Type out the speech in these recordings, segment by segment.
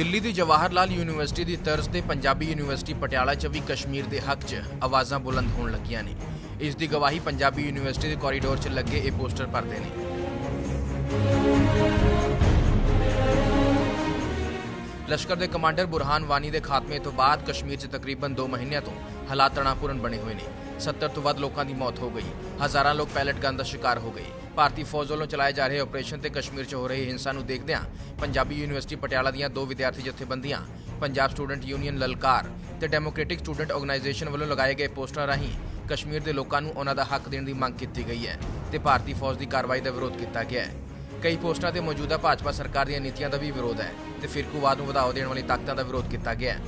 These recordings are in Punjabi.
ਦਿੱਲੀ ਦੀ ਜਵਾਹਰ ਲਾਲ ਯੂਨੀਵਰਸਿਟੀ ਦੀ ਤਰਜ਼ ਤੇ ਪੰਜਾਬੀ ਯੂਨੀਵਰਸਿਟੀ ਪਟਿਆਲਾ 'ਚ ਵੀ ਕਸ਼ਮੀਰ ਦੇ ਹੱਕ 'ਚ ਆਵਾਜ਼ਾਂ ਬੁਲੰਦ ਹੋਣ ਲੱਗੀਆਂ ਨੇ। ਇਸ ਦੀ ਗਵਾਹੀ ਪੰਜਾਬੀ ਯੂਨੀਵਰਸਿਟੀ ਦੇ ਕੋਰੀਡੋਰ 'ਚ ਲੱਗੇ ਇਹ ਪੋਸਟਰ ਭਰਦੇ ਨੇ। ਲਸ਼ਕਰ ਦੇ ਕਮਾਂਡਰ ਬੁਰਹਾਨ ਵਾਨੀ ਦੇ ਖਾਤਮੇ ਤੋਂ ਬਾਅਦ ਕਸ਼ਮੀਰ 'ਚ ਤਕਰੀਬਨ 2 ਮਹੀਨਿਆਂ ਤੋਂ ਹਾਲਾਤ ਤਣਾਪੂਰਨ ਬਣੇ ਹੋਏ ਨੇ। 70 ਤੋਂ ਵੱਧ ਲੋਕਾਂ ਦੀ ਮੌਤ ਹੋ ਗਈ। ਹਜ਼ਾਰਾਂ ਲੋਕ ਪੈਲਟ ਗਨ ਦਾ ਸ਼ਿਕਾਰ ਹੋ ਗਏ। ਭਾਰਤੀ ਫੌਜ ਵੱਲੋਂ ਚਲਾਏ ਜਾ ਰਹੇ ਆਪਰੇਸ਼ਨ ਤੇ ਕਸ਼ਮੀਰ 'ਚ ਹੋ ਰਹੀ ਹਿੰਸਾ ਨੂੰ ਦੇਖਦਿਆਂ ਪੰਜਾਬੀ ਯੂਨੀਵਰਸਿਟੀ ਪਟਿਆਲਾ ਦੀਆਂ ਦੋ ਵਿਦਿਆਰਥੀ ਜਥੇਬੰਦੀਆਂ, ਪੰਜਾਬ ਸਟੂਡੈਂਟ ਯੂਨੀਅਨ ਲਲਕਾਰ ਤੇ ਡੈਮੋਕ੍ਰੈਟਿਕ ਸਟੂਡੈਂਟ ਆਰਗੇਨਾਈਜੇਸ਼ਨ ਵੱਲੋਂ ਲਗਾਏ ਗਏ ਪੋਸਟਰਾਂ ਰਾਹੀਂ ਕਸ਼ਮੀਰ ਦੇ ਲੋਕਾਂ ਨੂੰ ਉਹਨਾਂ ਦਾ ਹੱਕ ਦੇਣ ਦੀ ਮੰਗ ਕੀਤੀ ਗਈ ਹੈ ਤੇ ਭਾਰਤੀ ਫੌਜ ਦੀ ਕਾਰਵਾਈ ਦਾ ਵਿਰੋਧ ਕੀਤਾ ਗਿਆ ਹੈ। ਕਈ ਪੋਸਟਰਾਂ ਤੇ ਮੌਜੂਦਾ ਭਾਜਪਾ ਸਰਕਾਰ ਦੀਆਂ ਨੀਤੀਆਂ ਦਾ ਵੀ ਵਿਰੋਧ ਹੈ ਤੇ ਫਿਰਕੂਵਾਦ ਨੂੰ ਵਧਾਵਾ ਦੇਣ ਵਾਲੀ ਤਾਕਤਾਂ ਦਾ ਵਿਰੋਧ ਕੀਤਾ ਗਿਆ ਹੈ।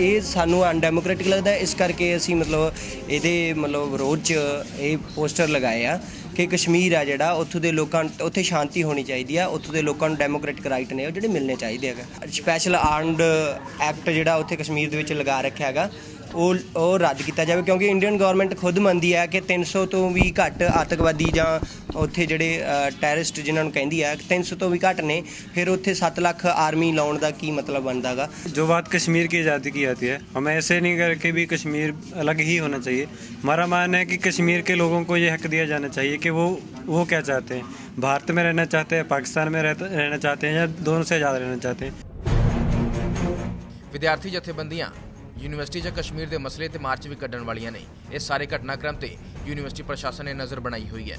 ਇਹ ਸਾਨੂੰ ਅਨਡੈਮੋਕ੍ਰੈਟਿਕ ਲੱਗਦਾ ਇਸ ਕਰਕੇ ਅਸੀਂ ਮਤਲਬ ਇਹਦੇ ਮਤਲਬ ਵਿਰੋਧ 'ਚ ਇਹ ਪੋਸਟਰ ਲਗਾਏ ਆ ਕਿ ਕਸ਼ਮੀਰ ਆ ਜਿਹੜਾ, ਉੱਥੋਂ ਦੇ ਲੋਕਾਂ ਉੱਥੇ ਸ਼ਾਂਤੀ ਹੋਣੀ ਚਾਹੀਦੀ ਆ। ਉੱਥੋਂ ਦੇ ਲੋਕਾਂ ਨੂੰ ਡੈਮੋਕ੍ਰੈਟਿਕ ਰਾਈਟ ਨੇ ਉਹ ਜਿਹੜੇ ਮਿਲਣੇ ਚਾਹੀਦੇ ਹੈਗਾ ਸਪੈਸ਼ਲ ਆਰਮਡ ਐਕਟ ਜਿਹੜਾ ਉੱਥੇ ਕਸ਼ਮੀਰ ਦੇ ਵਿੱਚ ਲਗਾ ਰੱਖਿਆ ਹੈਗਾ ਉਹ ਉਹ ਰੱਦ ਕੀਤਾ ਜਾਵੇ ਕਿਉਂਕਿ ਇੰਡੀਅਨ ਗਵਰਨਮੈਂਟ ਖੁਦ ਮੰਨਦੀ ਹੈ ਕਿ 300 ਤੋਂ ਵੀ ਘੱਟ ਆਤੰਕਵਾਦੀ ਜਾਂ ਉੱਥੇ ਜਿਹੜੇ ਟੈਰਰਿਸਟ ਜਿਨ੍ਹਾਂ ਨੂੰ ਕਹਿੰਦੀ ਹੈ 300 ਤੋਂ ਵੀ ਘੱਟ ਨੇ ਫਿਰ ਉੱਥੇ 7 ਲੱਖ ਆਰਮੀ ਲਾਉਣ ਦਾ ਕੀ ਮਤਲਬ ਬਣਦਾਗਾ जो बात कश्मीर की आज़ादी की आती है हम ऐसे नहीं करके भी कश्मीर अलग ही होना चाहिए हमारा मानना है कि कश्मीर के लोगों को ये हक दिया जाना चाहिए कि वो वो क्या चाहते हैं भारत में रहना चाहते हैं पाकिस्तान में रहता- रहना चाहते हैं या दोनों से आज़ाद रहना चाहते हैं ਵਿਦਿਆਰਥੀ ਜਥੇਬੰਦੀਆਂ ਯੂਨੀਵਰਸਿਟੀ 'ਚ ਕਸ਼ਮੀਰ ਦੇ ਮਸਲੇ ਤੇ ਮਾਰਚ ਵੀ ਕੱਢਣ ਵਾਲੀਆਂ ਨੇ। ਇਸ ਸਾਰੇ ਘਟਨਾਕ੍ਰਮ ਤੇ ਯੂਨੀਵਰਸਿਟੀ ਪ੍ਰਸ਼ਾਸਨ ਨੇ ਨਜ਼ਰ ਬਣਾਈ ਹੋਈ ਹੈ।